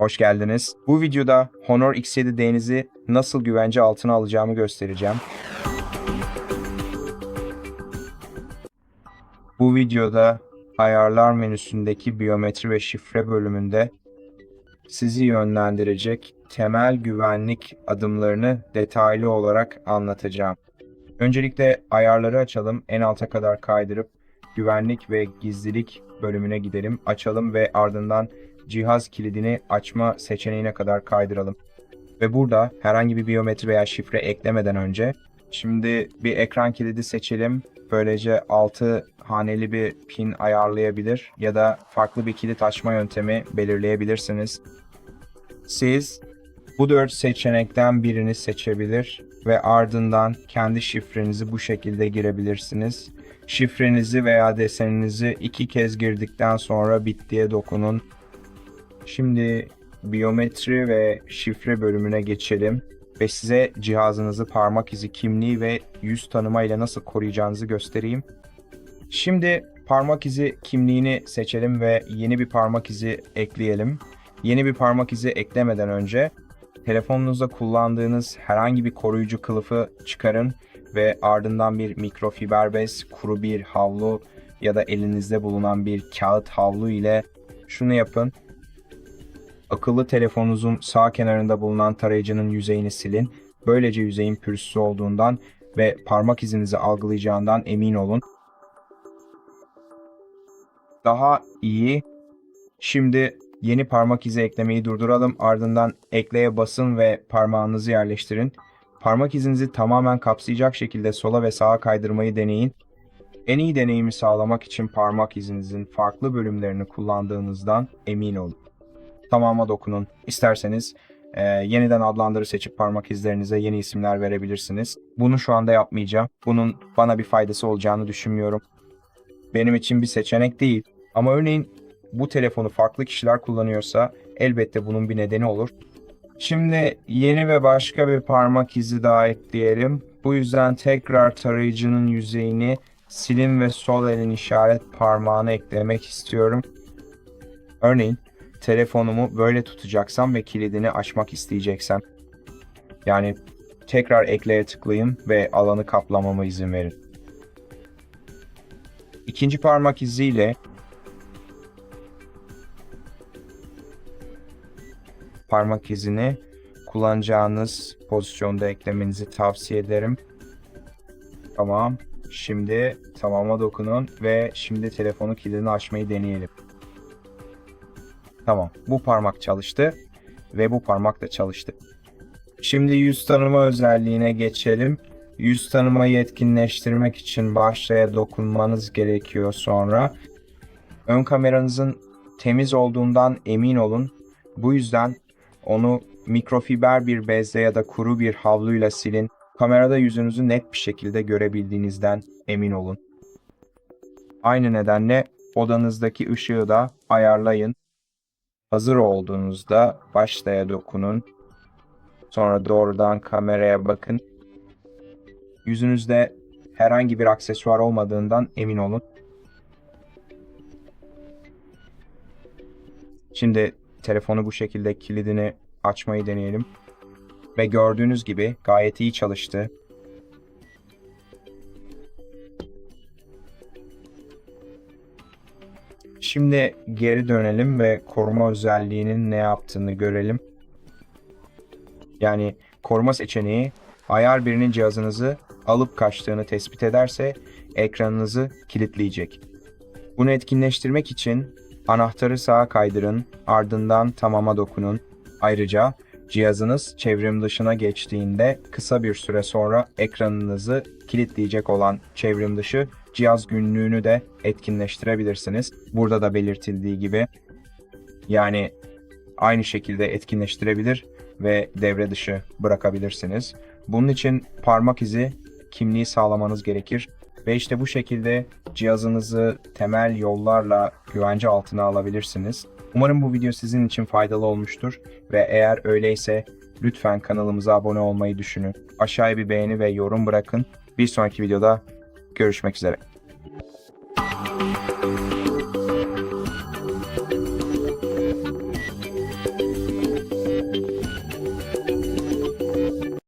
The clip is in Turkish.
Hoş geldiniz. Bu videoda Honor X7D'nizi nasıl güvence altına alacağımı göstereceğim. Bu videoda ayarlar menüsündeki biyometri ve şifre bölümünde sizi yönlendirecek temel güvenlik adımlarını detaylı olarak anlatacağım. Öncelikle ayarları açalım. En alta kadar kaydırıp güvenlik ve gizlilik bölümüne gidelim. Açalım ve ardından cihaz kilidini açma seçeneğine kadar kaydıralım. Ve burada herhangi bir biyometri veya şifre eklemeden önce şimdi bir ekran kilidi seçelim. Böylece 6 haneli bir pin ayarlayabilir ya da farklı bir kilit açma yöntemi belirleyebilirsiniz. Siz bu dört seçenekten birini seçebilir ve ardından kendi şifrenizi bu şekilde girebilirsiniz. Şifrenizi veya deseninizi iki kez girdikten sonra bittiye dokunun. Şimdi biyometri ve şifre bölümüne geçelim ve size cihazınızı parmak izi kimliği ve yüz tanıma ile nasıl koruyacağınızı göstereyim. Şimdi parmak izi kimliğini seçelim ve yeni bir parmak izi ekleyelim. Yeni bir parmak izi eklemeden önce telefonunuzda kullandığınız herhangi bir koruyucu kılıfı çıkarın ve ardından bir mikrofiber bez, kuru bir havlu ya da elinizde bulunan bir kağıt havlu ile şunu yapın. Akıllı telefonunuzun sağ kenarında bulunan tarayıcının yüzeyini silin. Böylece yüzeyin pürüzsüz olduğundan ve parmak izinizi algılayacağından emin olun. Daha iyi. Şimdi yeni parmak izi eklemeyi durduralım. Ardından ekleye basın ve parmağınızı yerleştirin. Parmak izinizi tamamen kapsayacak şekilde sola ve sağa kaydırmayı deneyin. En iyi deneyimi sağlamak için parmak izinizin farklı bölümlerini kullandığınızdan emin olun. Tamama dokunun. İsterseniz e, yeniden adlandırı seçip parmak izlerinize yeni isimler verebilirsiniz. Bunu şu anda yapmayacağım. Bunun bana bir faydası olacağını düşünmüyorum. Benim için bir seçenek değil. Ama örneğin bu telefonu farklı kişiler kullanıyorsa elbette bunun bir nedeni olur. Şimdi yeni ve başka bir parmak izi daha ekleyelim. Bu yüzden tekrar tarayıcının yüzeyini silin ve sol elin işaret parmağını eklemek istiyorum. Örneğin telefonumu böyle tutacaksam ve kilidini açmak isteyeceksem. Yani tekrar ekleye tıklayın ve alanı kaplamama izin verin. İkinci parmak iziyle parmak izini kullanacağınız pozisyonda eklemenizi tavsiye ederim. Tamam. Şimdi tamama dokunun ve şimdi telefonu kilidini açmayı deneyelim. Tamam. Bu parmak çalıştı ve bu parmak da çalıştı. Şimdi yüz tanıma özelliğine geçelim. Yüz tanımayı etkinleştirmek için başlaya dokunmanız gerekiyor sonra. Ön kameranızın temiz olduğundan emin olun. Bu yüzden onu mikrofiber bir bezle ya da kuru bir havluyla silin. Kamerada yüzünüzü net bir şekilde görebildiğinizden emin olun. Aynı nedenle odanızdaki ışığı da ayarlayın. Hazır olduğunuzda başlaya dokunun. Sonra doğrudan kameraya bakın. Yüzünüzde herhangi bir aksesuar olmadığından emin olun. Şimdi telefonu bu şekilde kilidini açmayı deneyelim. Ve gördüğünüz gibi gayet iyi çalıştı. Şimdi geri dönelim ve koruma özelliğinin ne yaptığını görelim. Yani koruma seçeneği ayar birinin cihazınızı alıp kaçtığını tespit ederse ekranınızı kilitleyecek. Bunu etkinleştirmek için anahtarı sağa kaydırın, ardından tamama dokunun. Ayrıca cihazınız çevrim dışına geçtiğinde kısa bir süre sonra ekranınızı kilitleyecek olan çevrim dışı cihaz günlüğünü de etkinleştirebilirsiniz. Burada da belirtildiği gibi yani aynı şekilde etkinleştirebilir ve devre dışı bırakabilirsiniz. Bunun için parmak izi kimliği sağlamanız gerekir ve işte bu şekilde cihazınızı temel yollarla güvence altına alabilirsiniz. Umarım bu video sizin için faydalı olmuştur ve eğer öyleyse lütfen kanalımıza abone olmayı düşünün. Aşağıya bir beğeni ve yorum bırakın. Bir sonraki videoda görüşmek üzere.